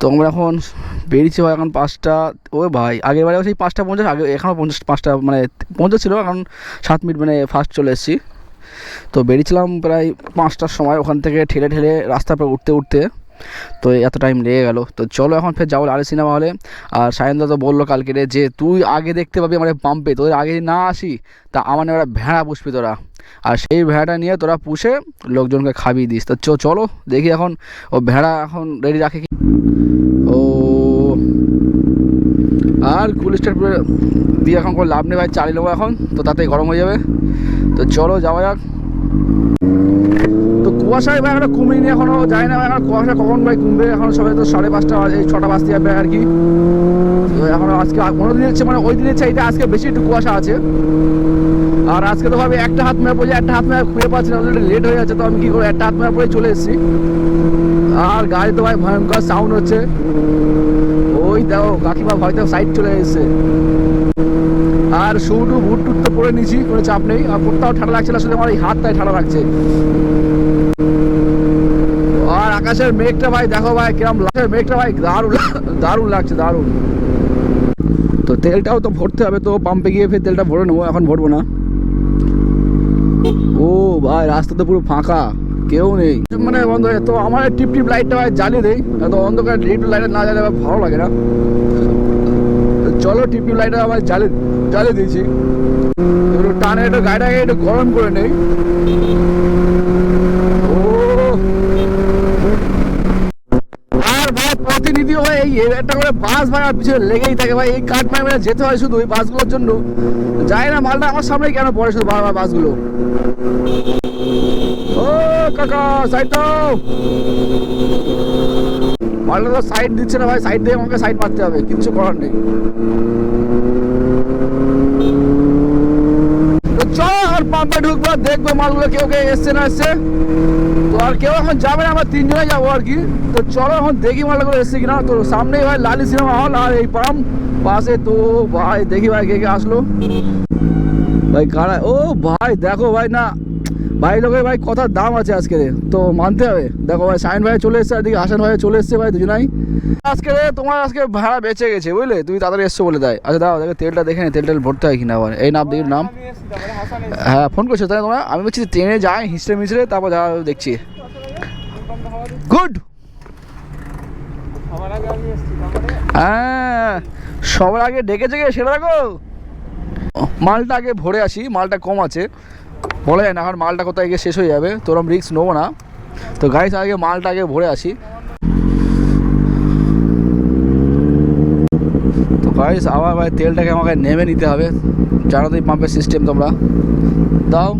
তো আমরা এখন বেরিয়েছি ভাই এখন পাঁচটা ও ভাই, আগের বারে সেই পাঁচটা পঞ্চাশ আগে এখনও পঞ্চাশ পাঁচটা মানে পঞ্চাশ ছিল এখন সাত মিনিট মানে ফার্স্ট চলে এসেছি। তো বেরিয়েছিলাম প্রায় পাঁচটার সময়, ওখান থেকে ঠেলে ঠেলে রাস্তার পর উঠতে উঠতে, তো এত টাইম লেগে গেল। তো চলো এখন ফের যাব লাল সিনেমা হলে। আর সায়নদা তো বলল কালকে রে যে, তুই আগে দেখতে পাবি আমার পাম্পে তোদের আগে না আসি, তা আমার ভেড়া পুষবি তোরা। আর সেই ভেড়াটা নিয়ে তোরা পুষে লোকজনকে খাবিয়ে দিস। তো চলো, দেখি এখন ও ভেড়া এখন রেডি রাখে কি? ও, আর কুল স্টার দিয়ে এখন কোনো লাভ নেই ভাই, চালিয়ে নেব এখন, তো তাতে গরম হয়ে যাবে। তো চলো, যাওয়া যাক। কুয়াশায় ভাই এখনও কমেনি, এখনও যায় না, এখন কুয়াশা কখন ভাই কমবে, এখন সবাই তো সাড়ে পাঁচটা, এই ছটা বাজতে যাবে আর কি। এখন আজকে কোনো দিন চেয়ে মানে ওই দিনের চাইতে আজকে বেশি একটু কুয়াশা আছে। আর আজকে তো ভাবে একটা হাত মেয়ে পড়ে একটা হাত মেয়ে খুঁজে পাচ্ছি না লেট হয়ে যাচ্ছে, তো আমি কি করে একটা হাত মেয়ে পড়ে চলে এসেছি। আর গাড়ি তো ভাই ভয়ঙ্কর সাউন্ড হচ্ছে। ওই দেখো, কাকিমা হয়তো সাইড চলে এসেছে। আর শুটু বুট টুট তো পরে নিয়েছি, কোনো চাপ নেই। আর কোথাও ঠান্ডা লাগছে না, শুধু আমার এই হাতটাই ঠান্ডা লাগছে। আকাশের মেঘটা ভাই, দেখো ভাই কিরম মেঘটা ভাই দারুণ দারুণ লাগছে, দারুণ। তো তেলটাও তো ভরতে হবে, তো পাম্পে গিয়ে ফের তেলটা ভরে নেব, এখন ভরবো না। ও ভাই, রাস্তা তো পুরো ফাঁকা, কেউ নেই। মানে বন্ধ হয়ে তো আমার টিপ টিপ লাইটটা ভাই জ্বালিয়ে দেই, এত অন্ধকার টিপ লাইটটা না জ্বালে আমার ভালো লাগে না। চলো টিপ টিপ লাইটটা আমার জ্বালিয়ে জ্বালিয়ে দিয়েছি। একটু টানে একটু গাড়িটাকে একটু গরম করে নেই ও আর ভাই প্রতিনিধি ভাই এই একটা করে বাস ভাই আর পিছনে লেগেই থাকে ভাই। এই কাঠ পায়ে যেতে হয় শুধু ওই বাসগুলোর জন্য। যায় না, মালটা আমার সামনে কেন পড়ে শুধু বারবার বাসগুলো ও কাকা সাইড দাও। মালটা তো সাইড দিচ্ছে না ভাই সাইড দিয়ে আমাকে সাইড মারতে হবে, কিচ্ছু করার নেই তো চল পাম্পে ঢুকবো, দেখব মালগুলো কেউ কেউ এসছে না এসছে। তো আর কেউ এখন যাবে না, আমরা তিনজনে যাব আর কি। তো চলো এখন দেখি মালগুলো এসছে কিনা। তো সামনেই ভাই লালি সিনেমা হল আর এই পাম্প পাশে। তো ভাই, দেখি ভাই কে কে আসলো। ভাই, কারা? ও ভাই, দেখো ভাই, না ভাই লোকের ভাই কথার দাম আছে আজকে তো মানতে হবে। দেখো ভাই সাইন ভাই চলে এসছে, এদিকে হাসান ভাই চলে এসছে ভাই দুজনাই। আজকে তোমার আজকে ভাড়া বেঁচে গেছে, বুঝলে? তুমি তাড়াতাড়ি এসছো বলে দেয় আচ্ছা দাও দেখো, তেলটা দেখে নে, তেলটা ভরতে হয় কিনা আবার। এই নাম, দেখি নাম। হ্যাঁ ফোন করছ, তাই তোমরা? আমি বলছি ট্রেনে যাই হিসড়ে মিশড়ে তারপর যা দেখছি। গুড হ্যাঁ সবার আগে ডেকেছে গে সেটা দেখো। মালটা আগে ভরে আসি, মালটা কম আছে। বলা যায় না এখন মালটা কোথায় গিয়ে শেষ হয়ে যাবে, তো ওরম রিক্স নেব না। তো গাড়ি আগে মালটা আগে ভরে আসি। তো গাইস আবার ভাই তেলটাকে আমাকে নেমে নিতে হবে। জানো তো পাম্পের সিস্টেম তোমরা। দাও,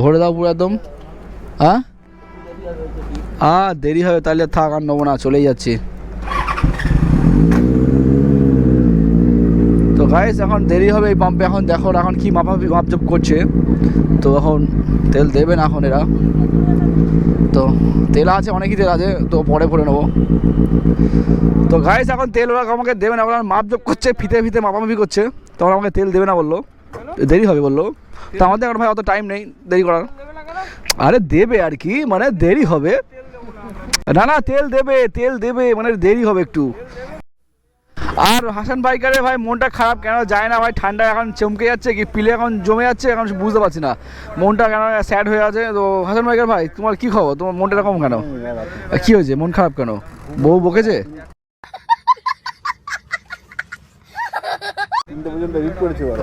ভরে দাও পুরো একদম। হ্যাঁ আ, দেরি হবে, তাহলে থাক, আর নেব না, চলেই যাচ্ছি তো গাইস এখন দেরি হবে এই পাম্পে এখন দেখো এখন কি মাপামাপি, মাপজপ করছে। তো এখন তেল দেবে না এখন এরা। তো তেল আছে, অনেকই তেল আছে, তো পরে ভরে নেব। তো গাইস এখন তেল ওরা আমাকে দেবে না, ওরা মাপজপ করছে, ফিতে ফিতে মাপামাপি করছে। তো ওরা আমাকে তেল দেবে না বলল। দেরি হবে বলল। তো আমাদের এখন ভাই অত টাইম নেই, দেরি করার। আরে দেবে আর কি মানে দেরি হবে। না না, তেল দেবে তেল দেবে মানে দেরি হবে একটু। আর হাসান বাইকারে ভাই মনটা খারাপ কেন? যায় না ভাই ঠান্ডা এখন চমকে যাচ্ছে কি পিলে এখন জমে যাচ্ছে এখন বুঝতে পারছি না। মনটা কেন স্যাড হয়ে আছে? তো হাসান বাইকার ভাই তোমার কি খবর? তোমার মনটা এরকম কেন? কি হয়েছে? মন খারাপ কেন? বউ বকেছে?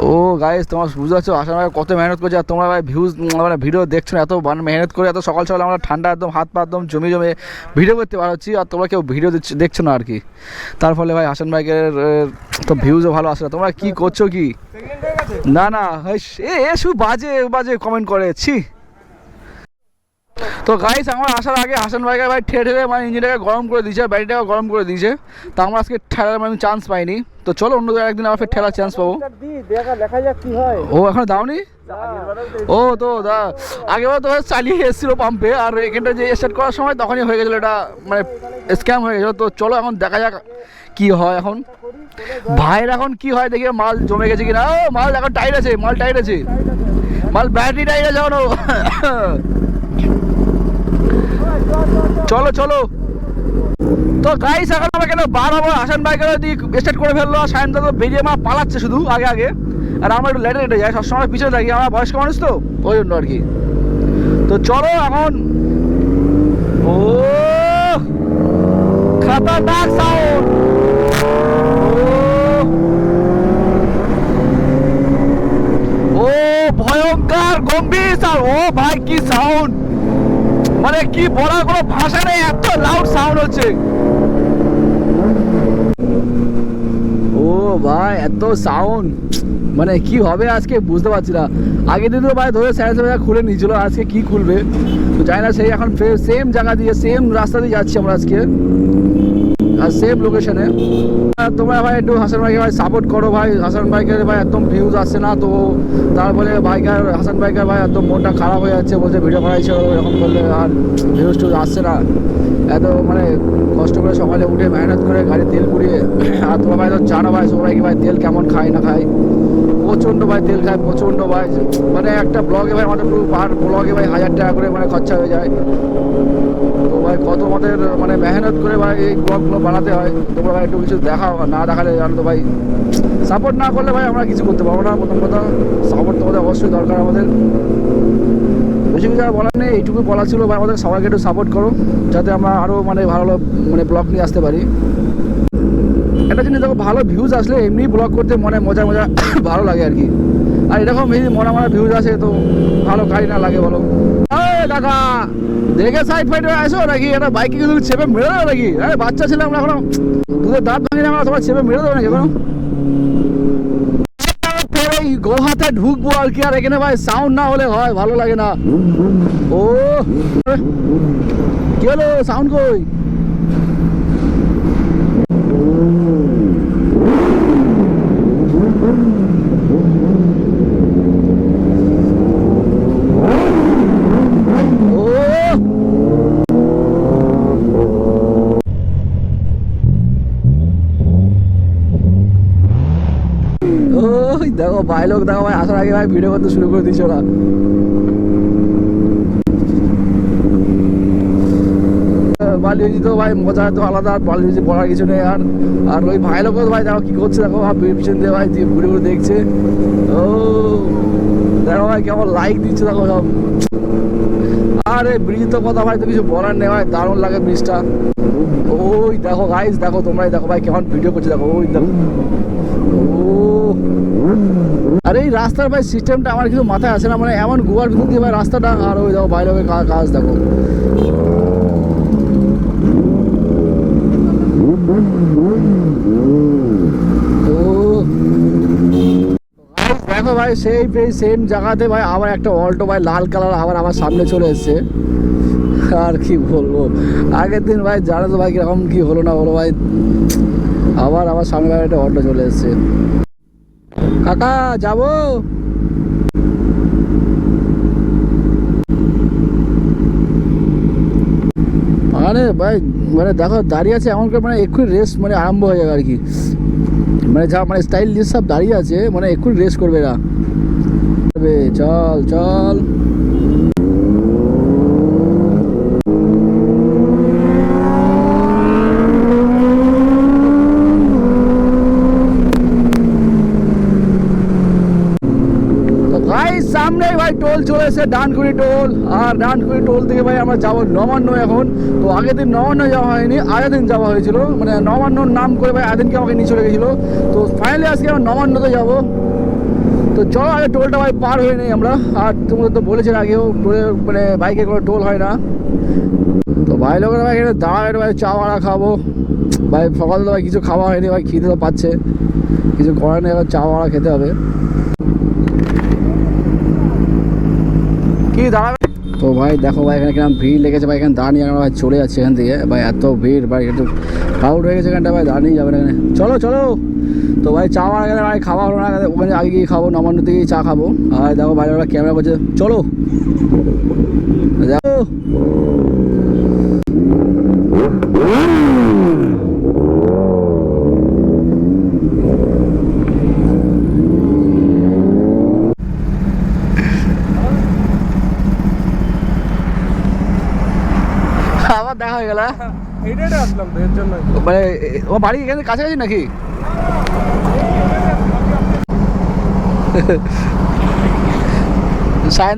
ও গাইস তোমার বুঝতে পারছ আসার ভাই কত মেহনত করছে। আর তোমরা ভাই ভিউজ মানে ভিডিও দেখছ না এত মানে মেহনত করে এত সকাল সকাল আমরা ঠান্ডা একদম হাত পা একদম জমে জমে ভিডিও করতে পারছি আর তোমরা কেউ ভিডিও দেখছ না আর কি। তার ফলে ভাই হাসান ভাইয়ের তো ভিউজও ভালো আসে না। তোমরা কি করছ কি? না না এ শুধু বাজে বাজে কমেন্ট করে ছি। তো গাইস আমার আসার আগে হাসান ভাইকে ভাই ঠেলে ঠেলে মানে ইঞ্জিনটাকে গরম করে দিয়েছে ব্যাটারিটাকে গরম করে দিয়েছে। তা আমরা আজকে ঠেলার মানে চান্স পাইনি। তো চলো অন্য জায়গায় একদিন আবার ফের ঠেলার চান্স পাবো। ও এখন দাওনি? ও তো দা আগেবার তো চালিয়ে এসেছিল পাম্পে আর এখানটা যে স্টার্ট করার সময় তখনই হয়ে গেছিল এটা মানে স্ক্যাম হয়ে গেছিল। তো চলো এখন দেখা যাক কি হয় এখন। ভাইয়ের এখন কি হয় দেখি মাল জমে গেছে কিনা। ও মাল এখন টাইট আছে মাল টাইট আছে। মাল ব্যাটারি টাইট আছে এখনও। চলো চলো। তো গাইস এখন আমরা কেন বার হব হাসান বাইকের দিক স্টার্ট করে ফেলল আর সায়ন তো বেরিয়ে মা পালাচ্ছে শুধু আগে আগে। আর আমরা একটু লেটে লেটে যাই, সবসময় পিছনে থাকি, আমরা বয়স্ক মানুষ তো? ওই জন্য আর কি। তো চলো এখন। ও, খতরনাক সাউন্ড ও ভয়ঙ্কর, গম্ভীর সাউন্ড ও ভাই, কি সাউন্ড মানে কি বলার, কোনো ভাষা নেই, এত লাউড সাউন্ড হচ্ছে। ও ভাই, এত সাউন্ড মানে কি হবে আজকে, বুঝতে পারছি না। আগে দিন তো ভাই ধরে স্যারের স্যার খুলে নিয়েছিল, আজকে কি খুলবে? তো জানি না, সেই এখন ফের সেম জায়গা দিয়ে সেম রাস্তা দিয়ে যাচ্ছি আমরা আজকে। আর সেম লোকেশনে তোমরা ভাই একটু হাসান ভাইকে ভাই সাপোর্ট করো ভাই। হাসান ভাইকে ভাই একদম ভিউজ আসছে না, তো তারপরে ভাইকার, হাসান ভাইকার ভাই একদম মনটা খারাপ হয়ে যাচ্ছে, বলছে ভিডিও করাইছে এরকম করলে আর ভিউজ টিউজ আসছে না। এত মানে কষ্ট করে সকালে উঠে মেহনত করে গাড়ি তেল পুড়িয়ে, আর তোমরা ভাই তো জানো ভাই সবাইকে ভাই তেল কেমন খায় না খায়। প্রচণ্ড ভাই তেল খায়, প্রচণ্ড ভাই। মানে একটা ব্লগে ভাই আমাদের পুরো পার ব্লগে ভাই হাজার টাকা করে মানে খরচা হয়ে যায়। তো ভাই কত আমাদের মানে মেহনত করে ভাই এই ব্লগগুলো বানাতে হয়। তোমরা ভাই একটু কিছু আর না দেখালে জানো তো ভাই। সাপোর্ট না করলে ভাই আমরা কিছু করতে পারব না, প্রথম কথা। সাপোর্ট তোমাদের অবশ্যই দরকার আমাদের। বেশি কিছু বলার নেই, এইটুকু বলা ছিল ভাই। আমাদের সবাইকে একটু সাপোর্ট করো, যাতে আমরা আরও মানে ভালো মানে ব্লগ নিয়ে আসতে পারি। একটা জিনিস দেখো, ভালো ভিউজ আসলে এমনি ব্লগ করতে মনে, মজা মজা, ভালো লাগে আর কি আর এরকম যদি মনে মনে ভিউজ আসে তো ভালো গাড়ি না লাগে বলো। এই কাকা দেখে সাইড ফাইড আসো নাকি? একটা বাইকে কিন্তু চেপে মেরে দেবো নাকি? আরে বাচ্চা ছিলাম আমরা এখনও। দুধের দাঁত ভাঙিনি আমরা তোমার চেপে মেরে দেবো নাকি এখনও? এই গোহাতে ঢুকবো আর কি, আর এখানে ভাই সাউন্ড না হলে হয়, ভালো লাগে না। ও কি হলো? সাউন্ড কই? ওই দেখো, ভাই লোক দেখো ভাই, আসার আগে ভাই ভিডিও করতে শুরু করে দিয়েছে না বালিউজি তো ভাই, মজা তো আলাদা আর বালিউজি পড়ার কিছু নেই আর। আর ওই ভাই লোক ভাই দেখো কি করছে, দেখো পিছন দিয়ে ভাই, দিয়ে ঘুরে ঘুরে দেখছে। ও, দেখো ভাই কেমন লাইক দিচ্ছে, দেখো সব। আরে ব্রিজ তো কথা ভাই তো কিছু বলার নেই ভাই, দারুণ লাগে ব্রিজটা ওই দেখো গাইস দেখো তোমরাই দেখো ভাই, কেমন ভিডিও করছে, দেখো, ওই দেখো। আরে এই রাস্তার ভাই সিস্টেমটা আমার কিছু মাথায় আসে না মানে এমন গোয়ার ভিতর দিয়ে ভাই রাস্তাটা, আর ওই দেখো, বাইরে কাজ দেখো। ও দেখো ভাই সেই সেম জায়গাতে ভাই আবার একটা অল্টো ভাই, লাল কালার আবার আমার সামনে চলে এসছে। আর কি বলব? আগের দিন ভাই জানো তো ভাই কীরকম কি হলো না হলো ভাই? আবার আমার সামনে ভাই একটা অল্টো চলে এসছে। কাকা, যাব? মানে ভাই মানে দেখো দাঁড়িয়ে আছে এমন করে মানে এক্ষুনি রেস্ট মানে আরম্ভ হয়ে যাবে আর কি। মানে যা মানে স্টাইল সব দাঁড়িয়ে আছে মানে এক্ষুনি রেস করবে এরা। চল চল তো ভাই, সামনেই ভাই টোল চলে এসে ডানকুড়ি টোল। আর ডানকুড়ি টোল থেকে ভাই আমরা যাব নবান্ন এখন। তো আগের দিন নবান্ন যাওয়া হয়নি, আগের দিন যাওয়া হয়েছিল। মানে নবান্নর নাম করে ভাই আগের আমাকে নিয়ে চলে গেছিল। তো ফাইনালি আজকে আমরা নবান্নতে যাব। তো চলো, আগে টোলটা ভাই পার হয়ে নেই আমরা। আর তোমরা তো বলেছেন আগেও টোলে মানে বাইকে কোনো টোল হয় না। তো ভাই লোকেরা ভাই এখানে দাঁড়ায় ভাই চা ভাড়া খাব। ভাই সকাল তো ভাই কিছু খাওয়া হয়নি, ভাই খিদে তো পাচ্ছে। কিছু করার নেই চা ভাড়া খেতে হবে কি দাঁড়াবে। তো ভাই, দেখো ভাই, এখানে কীরকম ভিড় লেগেছে ভাই, এখানে দাঁড়িয়ে আমরা ভাই চলে যাচ্ছি এখান থেকে। ভাই, এত ভিড়, ভাই একটু ক্রাউড হয়ে গেছে এখানটা, ভাই, দাঁড়িয়ে যাবে এখানে। চলো চলো। তো ভাই, চা মারা গেলে ভাই খাওয়া হলো না ওখানে আগে গিয়ে খাব নবান্ন থেকেই চা খাব। আর দেখো ভাই, ওরা ক্যামেরা করছে। চলো। দেখো হ্যাঁ? তো এর জন্য মানে ও বাড়ি এখানে কাছাকাছি নাকি?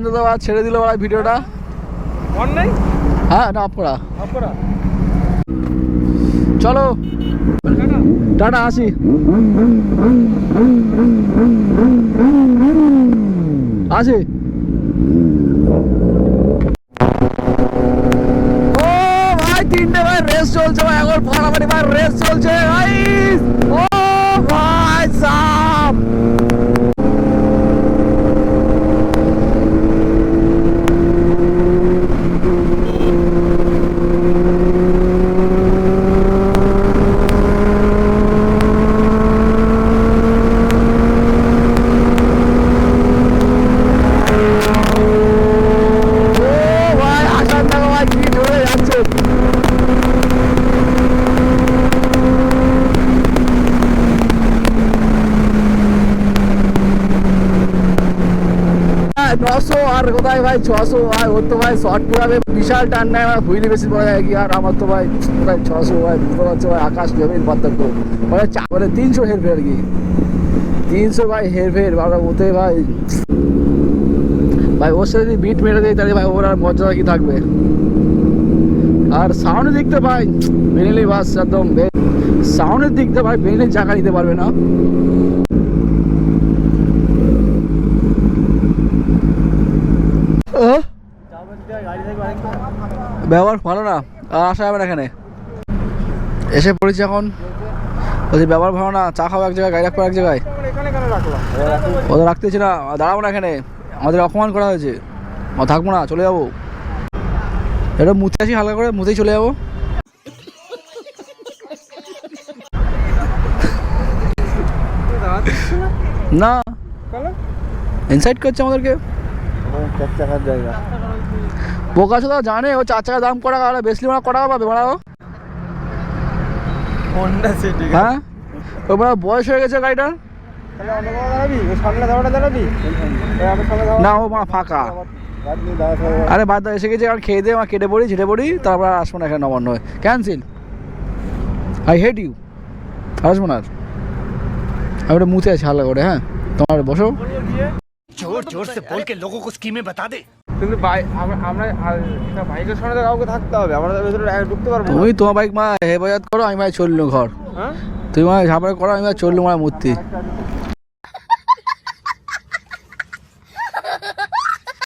তো আবার ছেড়ে দিল ওরা ভিডিওটা। অন নাই হ্যাঁ না আপনারা চলো। টাটা আসি। আসি ও ভাই তিনটে ভাই রেস চলছে ভাই এখন ফাটাফাটি ভাই রেস চলছে ভাই ও ভাই সাপ ও ভাই আসার টাকা ভাই কি ধরে যাচ্ছে হ্যাঁ, নশো আর কোথায় ভাই ছশো, ভাই, ওর তো ভাই শর্ট পুরাবে, বিশাল টান নেয় আমার, হুইলি বেশি পড়া যায় কি আর আমার তো ভাই প্রায় ছশো, ভাই, বুঝতে পারছ, ভাই, আকাশ জমির পার্থক্য। মানে চা মানে তিনশো হেরফের আর কি তিনশো ভাই হেরফের বাবা ওতে ভাই। ভাই, ওর সাথে যদি বিট মেরে দেয়, তাহলে ভাই ওর আর মর্যাদা কি থাকবে? আর সাউন্ডের দিকটা ভাই বেনিলি বাস, একদম সাউন্ডের দিকটা ভাই বেনিলি জায়গা নিতে পারবে না আহ? গাড়ি থাকবে আরেকটা ব্যবহার ভালো না আর আসা যাবে না এখানে। এসে পড়েছি এখন। বলছি ব্যবহার ভালো না চা খাব এক জায়গায় গাড়ি রাখব এক জায়গায়। ওদের রাখতেছি না দাঁড়াবো না এখানে। আমাদের অপমান করা হয়েছে। থাকব না চলে যাব। এটা মুতে আসি হালকা করে মুতেই চলে যাব। না। কেন? ইনসাইড করছে আমাদেরকে। জায়গা। প্রকাশও তো জানে ও চার চাকার দাম করা আর বেশি ওরা করা পাবে ওরাও হ্যাঁ? ও বড় বয়স হয়ে গেছে গাড়িটা? না ও মা ফাঁকা। আরে বাদ এসে গেছে আর খেয়ে দিয়ে আমার কেটে পড়ি ছেটে পড়ি তারপর আর আসব না এখানে নবান্ন হয়ে। ক্যান্সেল আই হেট ইউ আসব না আর। আমি ওটা মুছে আছি হাল্লা করে হ্যাঁ? তোমার বসো। জোর জোর সে বল কে লোগো কো স্কিমে বাতা দে কিন্তু আমরা এটা বাইকের তো কাউকে থাকতে হবে আমরা ভেতরে ঢুকতে পারব না। তুমি তোমার বাইক মা হেফাজত করো আমি ভাই চললু ঘর। হ্যাঁ? তুমি মানে ঝাপড়ে করো আমি ভাই চললু মারা মূর্তি।